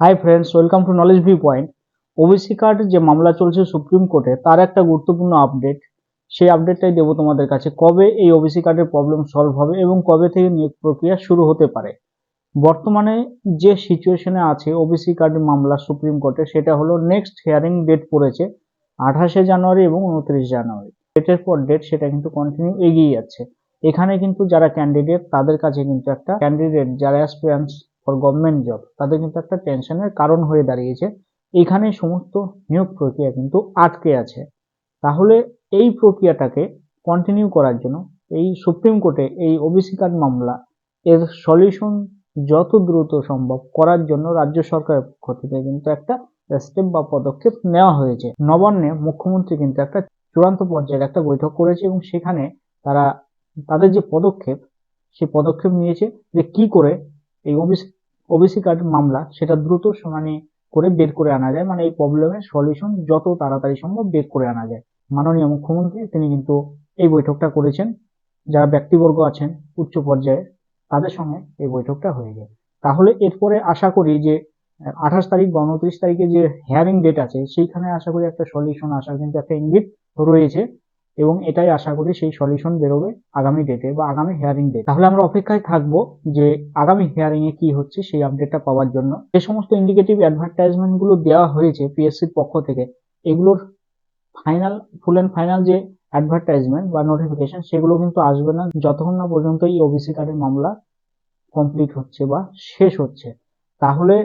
Hi friends welcome to knowledge view point OBC card যে মামলা চলছে সুপ্রিম কোর্টে তার একটা গুরুত্বপূর্ণ আপডেট সেই আপডেটটাই দেবো তোমাদের কাছে। কবে এই ওবিসি কার্ডের প্রবলেম সলভ হবে এবং কবে থেকে নিয়োগ প্রক্রিয়া শুরু হতে পারে? বর্তমানে যে সিচুয়েশনে আছে ওবিসি কার্ডের মামলা সুপ্রিম কোর্টে সেটা হলো নেক্সট হিয়ারিং ডেট পড়েছে, আঠাশে জানুয়ারি এবং উনত্রিশ জানুয়ারি। ডেটের পর ডেট সেটা কিন্তু কন্টিনিউ এগিয়ে যাচ্ছে। এখানে কিন্তু যারা ক্যান্ডিডেট তাদের কাছে কিন্তু একটা ক্যান্ডিডেট যারা অ্যাসপিরেন্টস ফর গভর্নমেন্ট জব তাদের কিন্তু একটা টেনশনের কারণ হয়ে দাঁড়িয়েছে। এখানে সমস্ত নিয়োগ প্রক্রিয়া কিন্তু আটকে আছে। তাহলে এই প্রক্রিয়াটাকে কন্টিনিউ করার জন্য এই সুপ্রিম কোর্টে এই ওবিসি কার্ড মামলা এর সলিউশন যত দ্রুত সম্ভব করার জন্য রাজ্য সরকারের পক্ষ থেকে কিন্তু একটা স্টেপ বা পদক্ষেপ নেওয়া হয়েছে। নবান্নে মুখ্যমন্ত্রী কিন্তু একটা চূড়ান্ত পর্যায়ের একটা বৈঠক করেছে এবং সেখানে তারা, তাদের যে পদক্ষেপ সেই পদক্ষেপ নিয়েছে যে কি করে এই ওবিসি ওবিসি কার্ড মামলা, সেটা দ্রুত শুনানি করে বের করে আনা যায়। মানে এই প্রবলেমের সলিউশন যত তাড়াতাড়ি সম্ভব বের করে আনা যায়। মাননীয় মুখ্যমন্ত্রী, তিনি কিন্তু এই বৈঠকটা করেছেন। যারা ব্যক্তিবর্গ আছেন, উচ্চ পর্যায়ে তাদের সঙ্গে এই বৈঠকটা হয়ে যায়। তাহলে এরপরে আশা করি যে আঠাশ তারিখ বা উনত্রিশ তারিখে যে হেয়ারিং ডেট আছে, সেইখানে আশা করি একটা সলিউশন আসার কিন্তু একটা ইঙ্গিত রয়েছে। এবং এটাই আশা করি সেই সলিউশন বেরোবে আগামী ডেটে বা আগামী হিয়ারিং ডেট তাহলে আমরা অপেক্ষায় থাকব যে আগামী হিয়ারিং এ কি হচ্ছে সেই আপডেটটা পাওয়ার জন্য। যে সমস্ত ইন্ডিকেটিভ অ্যাডভার্টাইজমেন্টগুলো দেওয়া হয়েছে পিএসসির পক্ষ থেকে, এগুলোর ফাইনাল ফুল অ্যান্ড ফাইনাল যে অ্যাডভার্টাইজমেন্ট বা নোটিফিকেশন সেগুলো কিন্তু আসবে না যতক্ষণ না পর্যন্ত এই ওবিসি কার্ডের মামলা কমপ্লিট হচ্ছে বা শেষ হচ্ছে। তাহলে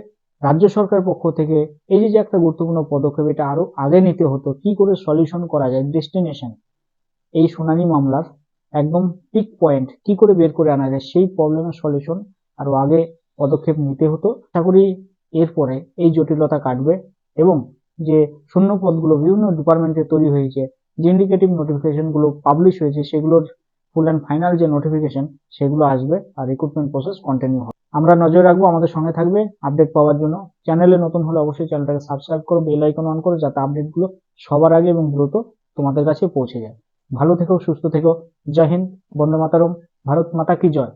রাজ্য সরকারের পক্ষ থেকে এই যে একটা গুরুত্বপূর্ণ পদক্ষেপ, এটা আরও আগে নিতে হতো, কি করে সলিউশন করা যায় ডেস্টিনেশন এই শুনানি মামলার একদম পিক পয়েন্ট কি করে বের করে আনা যায় সেই প্রবলেমের সলিউশন আরও আগে পদক্ষেপ নিতে হতো। আশা করি এরপরে এই জটিলতা কাটবে এবং যে শূন্য পদগুলো বিভিন্ন ডিপার্টমেন্টে তৈরি হয়েছে, যে ইন্ডিকেটিভ নোটিফিকেশনগুলো পাবলিশ হয়েছে, সেগুলোর ফুল অ্যান্ড ফাইনাল যে নোটিফিকেশন সেগুলো আসবে আর রিক্রুটমেন্ট প্রসেস কন্টিনিউ হবে। আমরা নজর রাখব আমাদের সঙ্গে থাকবে আপডেট পাওয়ার জন্য। চ্যানেলে নতুন হলে অবশ্যই চ্যানেলটাকে সাবস্ক্রাইব করো বেল আইকন অন করো, যাতে আপডেটগুলো সবার আগে এবং দ্রুত তোমাদের কাছে পৌঁছে যায়। ভালো থেকো সুস্থ থেকো। জয় হিন্দ বন্দে মাতারম ভারত মাতা কি জয়?